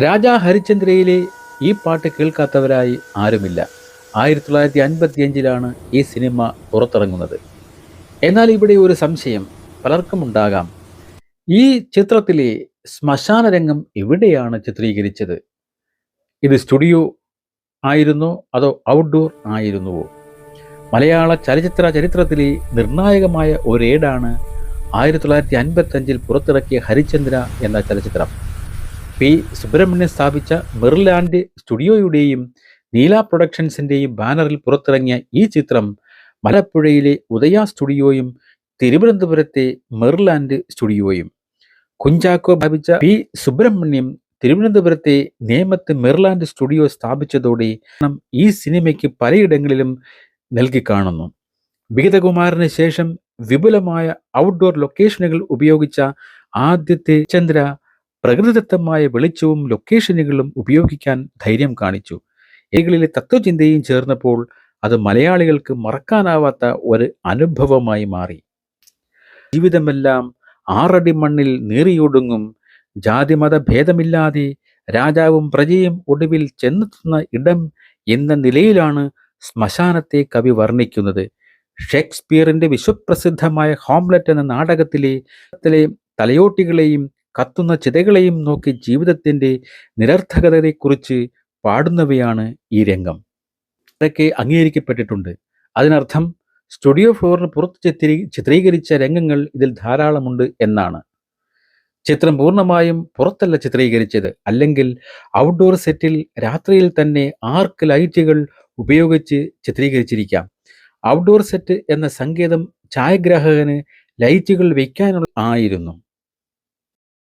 രാജാ ഹരിചന്ദ്രയിലെ ഈ പാട്ട് കേൾക്കാത്തവരായി ആരുമില്ല. ആയിരത്തി തൊള്ളായിരത്തി അൻപത്തിയഞ്ചിലാണ് ഈ സിനിമ പുറത്തിറങ്ങുന്നത്. എന്നാൽ ഇവിടെ ഒരു സംശയം പലർക്കും ഉണ്ടാകാം ഈ ചിത്രത്തിലെ ശ്മശാന രംഗം എവിടെയാണ് ചിത്രീകരിച്ചത്? ഇത് സ്റ്റുഡിയോ ആയിരുന്നോ അതോ ഔട്ട്ഡോർ ആയിരുന്നുവോ? മലയാള ചലച്ചിത്ര ചരിത്രത്തിലെ നിർണായകമായ ഒരേടാണ് ആയിരത്തി തൊള്ളായിരത്തി അൻപത്തി അഞ്ചിൽ പുറത്തിറക്കിയ ഹരിചന്ദ്ര എന്ന ചലച്ചിത്രം. പി. സുബ്രഹ്മണ്യൻ സ്ഥാപിച്ച മെർലാൻഡ് സ്റ്റുഡിയോയുടെയും നീല പ്രൊഡക്ഷൻസിന്റെയും ബാനറിൽ പുറത്തിറങ്ങിയ ഈ ചിത്രം മലപ്പുഴയിലെ ഉദയ സ്റ്റുഡിയോയും തിരുവനന്തപുരത്തെ മെർലാൻഡ് സ്റ്റുഡിയോയും. കുഞ്ചാക്കോ ഭാവിച്ച പി. സുബ്രഹ്മണ്യം തിരുവനന്തപുരത്തെ നേമത്ത് മെർലാൻഡ് സ്റ്റുഡിയോ സ്ഥാപിച്ചതോടെ ഈ സിനിമയ്ക്ക് പലയിടങ്ങളിലും നൽകി കാണുന്നു. വിഗതകുമാറിന് ശേഷം വിപുലമായ ഔട്ട്ഡോർ ലൊക്കേഷനുകൾ ഉപയോഗിച്ച ആദ്യത്തെ ചന്ദ്ര പ്രകൃതിദത്തമായ വെളിച്ചവും ലൊക്കേഷനുകളും ഉപയോഗിക്കാൻ ധൈര്യം കാണിച്ചു. ഏകളിലെ തത്വചിന്തയും ചേർന്നപ്പോൾ അത് മലയാളികൾക്ക് മറക്കാനാവാത്ത ഒരു അനുഭവമായി മാറി. ജീവിതമെല്ലാം ആറടി മണ്ണിൽ നീറിയൊടുങ്ങും ജാതിമത ഭേദമില്ലാതെ രാജാവും പ്രജയും ഒടുവിൽ ചെന്നെത്തുന്ന ഇടം എന്ന നിലയിലാണ് ശ്മശാനത്തെ കവി വർണിക്കുന്നത്. ഷേക്സ്പിയറിന്റെ വിശ്വപ്രസിദ്ധമായ ഹോംലെറ്റ് എന്ന നാടകത്തിലെ തലയോട്ടികളെയും കത്തുന്ന ചിതകളെയും നോക്കി ജീവിതത്തിന്റെ നിരർത്ഥകതയെക്കുറിച്ച് പാടുന്നവയാണ് ഈ രംഗം. ഇതൊക്കെ അംഗീകരിക്കപ്പെട്ടിട്ടുണ്ട്. അതിനർത്ഥം സ്റ്റുഡിയോ ഫ്ലോറിന് പുറത്ത് ചിത്രീ ചിത്രീകരിച്ച രംഗങ്ങൾ ഇതിൽ ധാരാളമുണ്ട് എന്നാണ്. ചിത്രം പൂർണമായും പുറത്തല്ല ചിത്രീകരിച്ചത്. അല്ലെങ്കിൽ ഔട്ട്ഡോർ സെറ്റിൽ രാത്രിയിൽ തന്നെ ആർക്ക് ലൈറ്റുകൾ ഉപയോഗിച്ച് ചിത്രീകരിച്ചിരിക്കാം. ഔട്ട്ഡോർ സെറ്റ് എന്ന സങ്കേതം ഛായാഗ്രാഹകന് ലൈറ്റുകൾ വയ്ക്കാനുള്ള ആയിരുന്നു.